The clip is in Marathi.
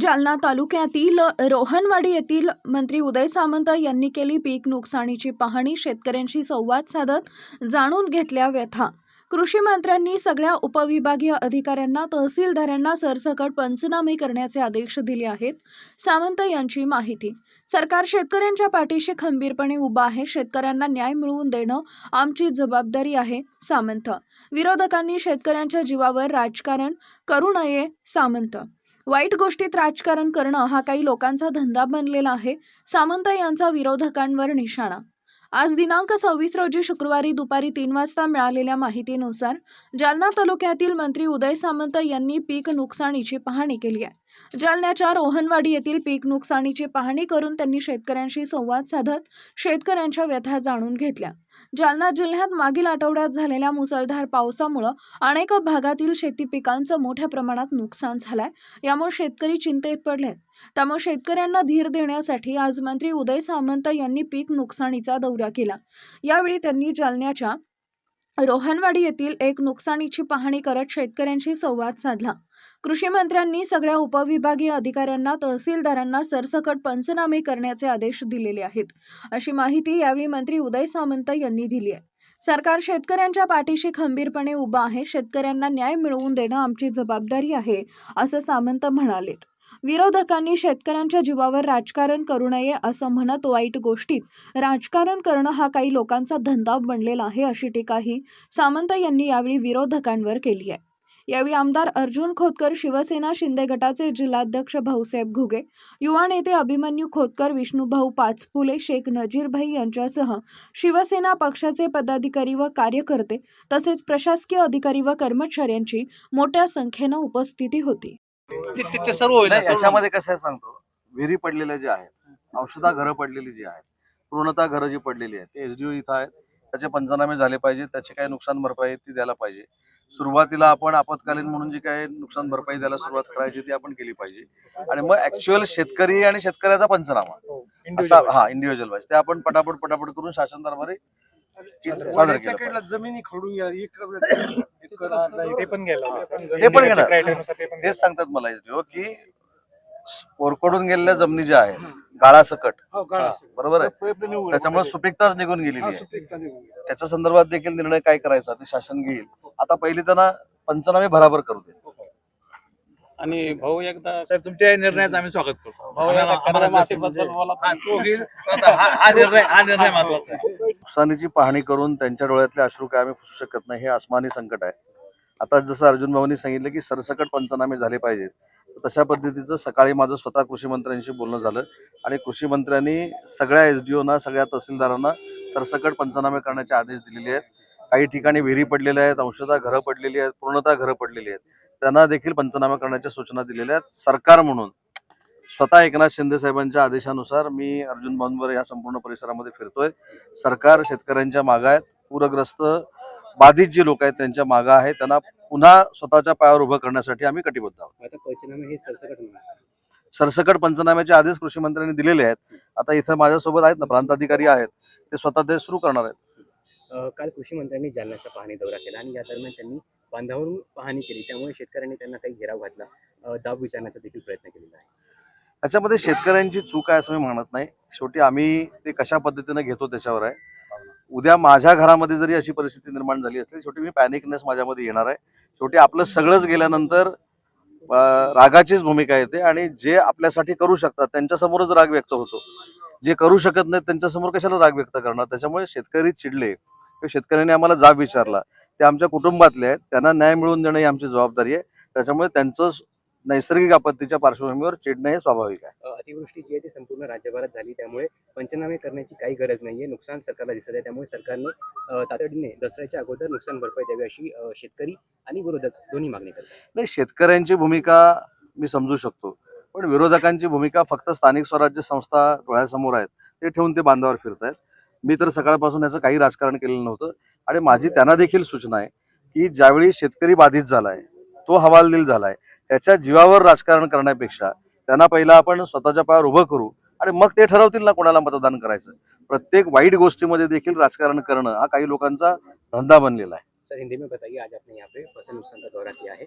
जालना तालुक्यातील रोहनवाडी येथील मंत्री उदय सामंत यांनी केली पीक नुकसानीची पाहणी. शेतकऱ्यांशी संवाद साधत जाणून घेतल्या व्यथा. कृषी मंत्र्यांनी सगळ्या उपविभागीय अधिकाऱ्यांना तहसीलदारांना सरसकट पंचनामे करण्याचे आदेश दिले आहेत सामंत यांची माहिती. सरकार शेतकऱ्यांच्या पाठीशी खंबीरपणे उभा आहे. शेतकऱ्यांना न्याय मिळवून देणं आमची जबाबदारी आहे सामंत. विरोधकांनी शेतकऱ्यांच्या जीवावर राजकारण करू नये सामंत. वाईट गोष्टीत राजकारण करणं हा काही लोकांचा धंदा बनलेला आहे सामंत यांचा विरोधकांवर निशाणा. आज दिनांक सव्वीस रोजी शुक्रवारी दुपारी तीन वाजता मिळालेल्या माहितीनुसार जालना तालुक्यातील मंत्री उदय सामंत यांनी पीक नुकसानीची पाहणी केली आहे. जालन्याच्या रोहनवाडी येथील पीक नुकसानीची पाहणी करून त्यांनी शेतकऱ्यांशी संवाद साधत शेतकऱ्यांच्या व्यथा जाणून घेतल्या. जालना जिल्ह्यात मागील आठवड्यात झालेल्या मुसळधार पावसामुळं अनेक भागातील शेती पिकांचं मोठ्या प्रमाणात नुकसान झालंय यामुळे शेतकरी चिंतेत पडलेत. त्यामुळे शेतकऱ्यांना धीर देण्यासाठी आज मंत्री उदय सामंत यांनी पीक नुकसानीचा दौरा केला. यावेळी त्यांनी जालन्याच्या रोहनवाडी येथील एक नुकसानीची पाहणी करत शेतकऱ्यांशी संवाद साधला. कृषी मंत्र्यांनी सगळ्या उपविभागीय अधिकाऱ्यांना तहसीलदारांना सरसकट पंचनामे करण्याचे आदेश दिलेले आहेत. अशी माहिती यावेळी मंत्री उदय सामंत यांनी दिली आहे. सरकार शेतकऱ्यांच्या पाठीशी खंबीरपणे उभा आहे. शेतकऱ्यांना न्याय मिळवून देणं आमची जबाबदारी आहे असं सामंत म्हणालेत. विरोधकांनी शेतकऱ्यांच्या जीवावर राजकारण करू नये असं म्हणत वाईट गोष्टीत. राजकारण करणं हा काही लोकांचा धंदा बनलेला आहे अशी टीकाही सामंत यांनी यावेळी विरोधकांवर केली आहे. यावेळी आमदार अर्जुन खोतकर शिवसेना शिंदे गटाचे जिल्हाध्यक्ष भाऊसाहेब घुगे युवा नेते अभिमन्यू खोतकर विष्णूभाऊ पाचपुले शेख नजीरभाई यांच्यासह शिवसेना पक्षाचे पदाधिकारी व कार्यकर्ते तसेच प्रशासकीय अधिकारी व कर्मचाऱ्यांची मोठ्या संख्येनं उपस्थिती होती. ते- ते- ते सर्व होईल नाही, याच्यामध्ये कसं आहे सांगतो. विहिरी पडलेल्या ज्या आहेत औषधा घरं पडलेली जी आहेत पूर्णतः घरं जी पडलेली आहेत ते एसडीओ इथं आहेत. त्याचे पंचनामे झाले पाहिजे त्याची काय नुकसान भरपाई ती द्यायला पाहिजे. सुरुवातीला आपण आपत्कालीन म्हणून जी काय नुकसान भरपाई द्यायला सुरुवात करायची ती आपण केली पाहिजे. आणि मग ऍक्च्युअल शेतकरी आणि शेतकऱ्याचा पंचनामा. असा हा इंडिव्हिज्युअल वाईज ते आपण पटापट पटापट करून शासन दरबारी सादर केलं पाहिजे. जमिनी खडून एक ते पण गेलं. ते पण घेणार. पण तेच सांगतात मला एसडीओ की कोरकडून गेलेल्या जमिनी ज्या आहेत गाळासकट हो काढा बरोबर आहे? त्याच्यामुळे सुपीकताच निघून गेलेली आहे. त्याच्या संदर्भात देखील निर्णय काय करायचा ते शासन घेईल. आता पहिली त्यांना पंचनामे भराभर करू दे आणि भाऊ एकदा साहेब तुमच्या निर्णयाचं आम्ही स्वागत करतो. हा. हा हा निर्णय हा निर्णय महत्त्वाचा आहे. नुकसानीची पाहणी करून त्यांच्या डोळ्यातले अश्रू काय आम्ही पुसू शकत नाही हे आसमानी संकट आहे. आता जसं अर्जुन भाऊनी सांगितलं की सरसकट पंचनामे झाले पाहिजेत. तशा पद्धतीचं सकाळी माझं स्वतः कृषी मंत्र्यांशी बोलणं झालं. आणि कृषी मंत्र्यांनी सगळ्या एस डी ओना सगळ्या तहसीलदारांना सरसकट पंचनामे करण्याचे आदेश दिलेले आहेत. काही ठिकाणी विहिरी पडलेल्या आहेत अंशतः घरं पडलेली आहेत पूर्णतः घरं पडलेली आहेत. त्यांना देखील पंचनामे करण्याच्या सूचना दिलेल्या आहेत. सरकार म्हणून स्वतः एकनाथ शिंदे साहेबांच्या आदेशानुसार मी अर्जुन भाऊंवर या संपूर्ण परिसरामध्ये फिरतोय. सरकार शेतकऱ्यांच्या मागा आहेत. पूरग्रस्त बाधित जे लोक आहेत त्यांच्या मागं आहे त्यांना पुन्हा स्वतःच्या पायावर उभं करण्यासाठी आम्ही कटिबद्ध आहोत. आता पंचनामे हे सरसकट होणार सरसकट पंचनाम्याचे आदेश कृषी मंत्र्यांनी दिलेले आहेत. आता इथं माझ्यासोबत आहेत ना प्रांताधिकारी आहेत. ते स्वतः ते सुरू करणार आहेत. अं, काल कृषी मंत्र्यांनी जालन्याचा पाहणी दौरा केला आणि या दरम्यान त्यांनी बांधावरून पाहणी केली. त्यामुळे शेतकऱ्यांनी त्यांना काही घेराव घातला. अं, जाब विचारण्याचा देखील प्रयत्न केलेला आहे. याच्यामध्ये शेतकऱ्यांची चूक आहे असं मी म्हणत नाही. शेवटी आम्ही ते कशा पद्धतीनं घेतो त्याच्यावर आहे. उद्या माझ्या घरामध्ये जरी अशी परिस्थिती निर्माण झाली असली शेवटी मी पॅनिकनेस माझ्यामध्ये येणार आहे. शेवटी आपलं सगळंच गेल्यानंतर रागाचीच भूमिका येते आणि जे आपल्यासाठी करू शकतात त्यांच्यासमोरच राग व्यक्त होतो. जे करू शकत नाहीत त्यांच्यासमोर कशाला राग व्यक्त करणार? त्याच्यामुळे शेतकरी चिडले. किंवा शेतकऱ्यांनी आम्हाला जाब विचारला. ते आमच्या कुटुंबातले आहेत. त्यांना न्याय मिळवून देणं ही आमची जबाबदारी आहे. त्याच्यामुळे त्यांचं नैसर्गिक आपत्तीच्या पार्श्वभूमीवर चिडणं हे स्वाभाविक आहे. अतिवृष्टी जी आहे ती संपूर्ण राज्यभरात झाली. त्यामुळे पंचनामे करण्याची काही गरज नाहीये. नुकसान सरकारला दिसत आहे. त्यामुळे सरकारने अं, तातडीने दसऱ्याच्या अगोदर नुकसान भरपाई द्यावी अशी अं, शेतकरी आणि विरोधक दोन्ही मागणी करतात. नाही शेतकऱ्यांची भूमिका मी समजू शकतो. पण विरोधकांची भूमिका फक्त स्थानिक स्वराज्य संस्था डोळ्यासमोर आहेत. ते ठेवून ते बांधावर फिरत आहेत मी तर सकाळपासून याचं काही राजकारण केलेलं नव्हतं. आणि माझी त्यांना देखील सूचना आहे की ज्यावेळी शेतकरी बाधित झालाय तो हवालदिल झालाय त्याच्या जीवावर राजकारण करण्यापेक्षा त्यांना पहिला आपण स्वतःच्या पायावर उभं करू आणि मग ते ठरवतील ना कोणाला मतदान करायचं. प्रत्येक वाईट गोष्टीमध्ये देखील राजकारण करणं हा काही लोकांचा धंदा बनलेला आहे. सर हिंदी में बताइए आज आपने यहाँ पे फसल नुकसान का दौरा किया है।